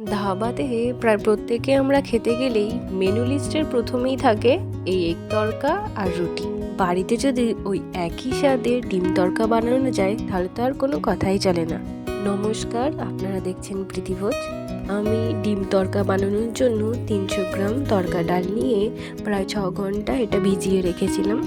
ধাবাতে প্রায় প্রত্যেকে আমরা খেতে গেলেই মেনু লিস্টের প্রথমেই থাকে এই এগ তরকা আর রুটি। বাড়িতে যদি ওই একই স্বাদের ডিম তরকা বানানো যায়, তাহলে তো আর কোনো কথাই চলে না। নমস্কার, আপনারা দেখছেন প্রীতিভোজ। আমি ডিম তরকা বানানোর জন্য তিনশো গ্রাম তরকা ডাল নিয়ে প্রায় ছ ঘণ্টা এটা ভিজিয়ে রেখেছিলাম।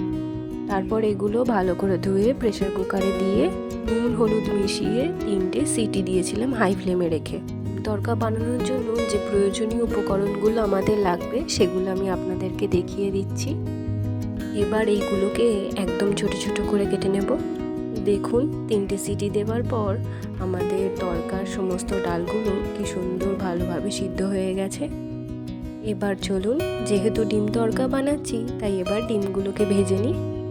তারপর এগুলো ভালো করে ধুয়ে প্রেসার কুকারে দিয়ে নুন, হলুদ মিশিয়ে তিনটে সিটি দিয়েছিলাম হাই ফ্লেমে রেখে। তরকা বানানোর জন্য যে প্রয়োজনীয় উপকরণগুলো আমাদের লাগবে, সেগুলো আমি আপনাদেরকে দেখিয়ে দিচ্ছি। এবার এইগুলোকে একদম ছোট ছোট করে কেটে নেব। দেখুন, তিনটে সিটি দেওয়ার পর আমাদের তরকার সমস্ত ডালগুলো কি সুন্দর ভালোভাবে সিদ্ধ হয়ে গেছে। এবার চলুন, যেহেতু ডিম তরকা বানাচ্ছি, তাই এবার ডিমগুলোকে ভেজে নিই।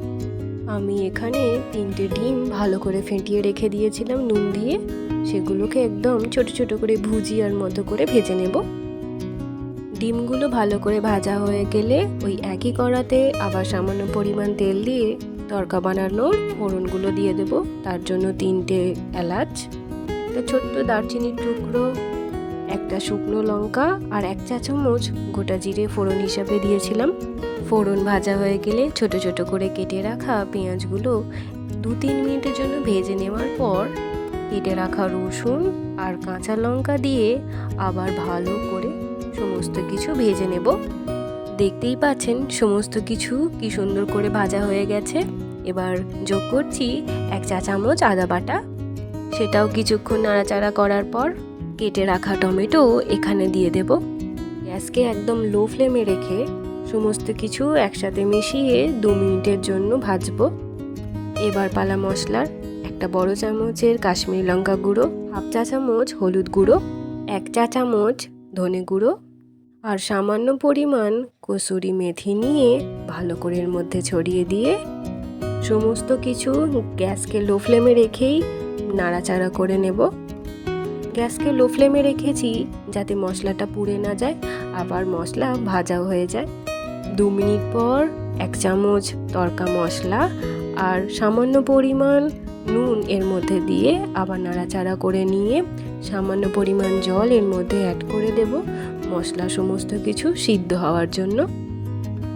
আমি এখানে তিনটে ডিম ভালো করে ফেটিয়ে রেখে দিয়েছিলাম নুন দিয়ে। সেগুলোকে একদম ছোট ছোট করে ভুজিয়ার মতো করে ভেজে নেব। ডিমগুলো ভালো করে ভাজা হয়ে গেলে ওই একই কড়াতে আবার সামান্য পরিমাণ তেল দিয়ে তরকা বানানোর ফোড়নগুলো দিয়ে দেব। তার জন্য তিনটে এলাচ, একটা ছোট্ট দারচিনির টুকরো, একটা শুকনো লঙ্কা আর এক চা চামচ গোটা জিরে ফোড়ন হিসাবে দিয়েছিলাম। ফোড়ন ভাজা হয়ে গেলে ছোট ছোট করে কেটে রাখা পেঁয়াজগুলো দু তিন মিনিটের জন্য ভেজে নেওয়ার পর কেটে রাখা রসুন আর কাঁচা লঙ্কা দিয়ে আবার ভালো করে সমস্ত কিছু ভেজে নেব। দেখতেই পাচ্ছেন সমস্ত কিছু কি সুন্দর করে ভাজা হয়ে গেছে। এবার যোগ করছি এক চা চামচ আদা বাটা। সেটাও কিছুক্ষণ নাড়াচাড়া করার পর কেটে রাখা টমেটো এখানে দিয়ে দেব। গ্যাসকে একদম লো ফ্লেমে রেখে সমস্ত কিছু একসাথে মিশিয়ে দু মিনিটের জন্য ভাজবো। এবার পালা মশলার একটা বড় চামচের কাশ্মীরি লঙ্কা গুঁড়ো, হাফ চা চামচ হলুদ গুঁড়ো, এক চা চামচ ধনে গুঁড়ো আর সামান্য পরিমাণ কসুরি মেথি নিয়ে ভালো করে এর মধ্যে ছড়িয়ে দিয়ে সমস্ত কিছু গ্যাসকে লো ফ্লেমে রেখেই নাড়াচাড়া করে নেব। গ্যাসকে লো ফ্লেমে রেখেছি যাতে মশলাটা পুড়ে না যায়, আবার মশলা ভাজাও হয়ে যায়। দু মিনিট পর এক চামচ তরকা মশলা আর সামান্য পরিমাণ নুন এর মধ্যে দিয়ে আবার নাড়াচাড়া করে নিয়ে সামান্য পরিমাণ জল এর মধ্যে অ্যাড করে দেব। মশলা সমস্ত কিছু সিদ্ধ হওয়ার জন্য।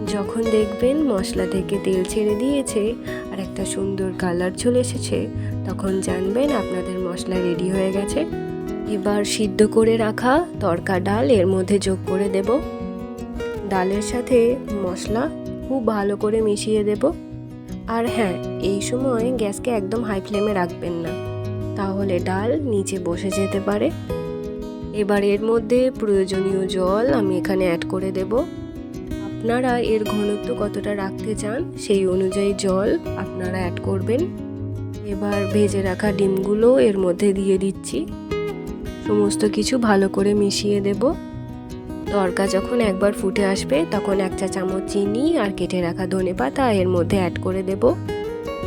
যখন দেখবেন মশলা থেকে তেল ছেড়ে দিয়েছে আর একটা সুন্দর কালার চলে এসেছে, তখন জানবেন আপনাদের মশলা রেডি হয়ে গেছে। এবার সিদ্ধ করে রাখা তরকা ডাল এর মধ্যে যোগ করে দেব। ডালের সাথে মশলা খুব ভালো করে মিশিয়ে দেব। আর হ্যাঁ এই সময় গ্যাসকে একদম হাই ফ্লেমে রাখবেন না। তাহলে ডাল নিচে বসে যেতে পারে। এবার এর মধ্যে প্রয়োজনীয় জল আমি এখানে অ্যাড করে দেব। আপনারা এর ঘনত্ব কতটা রাখতে চান সেই অনুযায়ী জল আপনারা অ্যাড করবেন। এবার ভেজে রাখা ডিমগুলো এর মধ্যে দিয়ে দিচ্ছি। সমস্ত কিছু ভালো করে মিশিয়ে দেব। তরকা যখন একবার ফুটে আসবে, তখন এক চা চামচ চিনি আর কেটে রাখা ধনে পাতা এর মধ্যে অ্যাড করে দেব।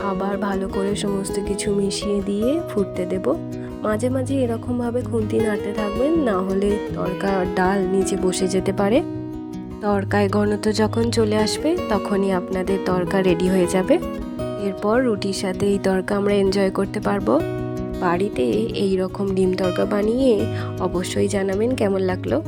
আবার ভালো করে সমস্ত কিছু মিশিয়ে দিয়ে ফুটতে দেব। মাঝে মাঝে এরকমভাবে খুন্তি নাড়তে থাকবেন, না হলে তরকা ডাল নিচে বসে যেতে পারে। তরকায় ঘনত্ব যখন চলে আসবে, তখনই আপনাদের তরকা রেডি হয়ে যাবে। এরপর রুটির সাথে এই তরকা আমরা এনজয় করতে পারব। বাড়িতে এই রকম ডিম তরকা বানিয়ে অবশ্যই জানাবেন কেমন লাগল।